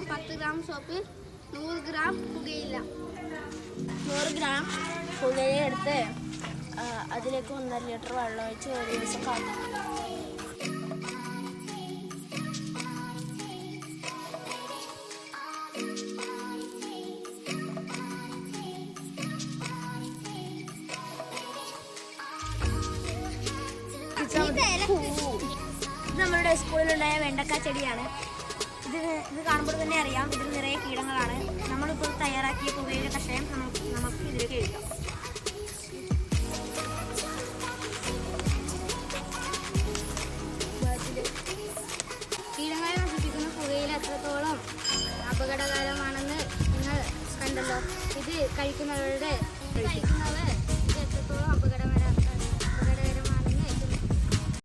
Gram soap നൂറ് gram പുകയില്ല നൂറ് ഗ്രാം പുകയില എടുത്ത് അതിലേക്ക് ഒന്നര ലിറ്റർ വെള്ളം ഒഴിച്ച് ഒരു ദിവസം കാക്കും നമ്മളുടെ സ്കൂളിലുണ്ടായ വെണ്ടക്ക ചെടിയാണ്. ഇത് കാണുമ്പോൾ തന്നെ അറിയാം. ഇതിൽ നിറയെ കീടങ്ങളാണ്. നമ്മളിപ്പോൾ തയ്യാറാക്കിയ പുകയുടെ കഷയം നമുക്ക് നമുക്ക് ഇതിൽ കഴിക്കാം കീടങ്ങളെ നശിപ്പിക്കുന്ന പുകയിൽ എത്രത്തോളം അപകടകരമാണെന്ന് നിങ്ങൾ കണ്ടല്ലോ. ഇത് കഴിക്കുന്നവരുടെ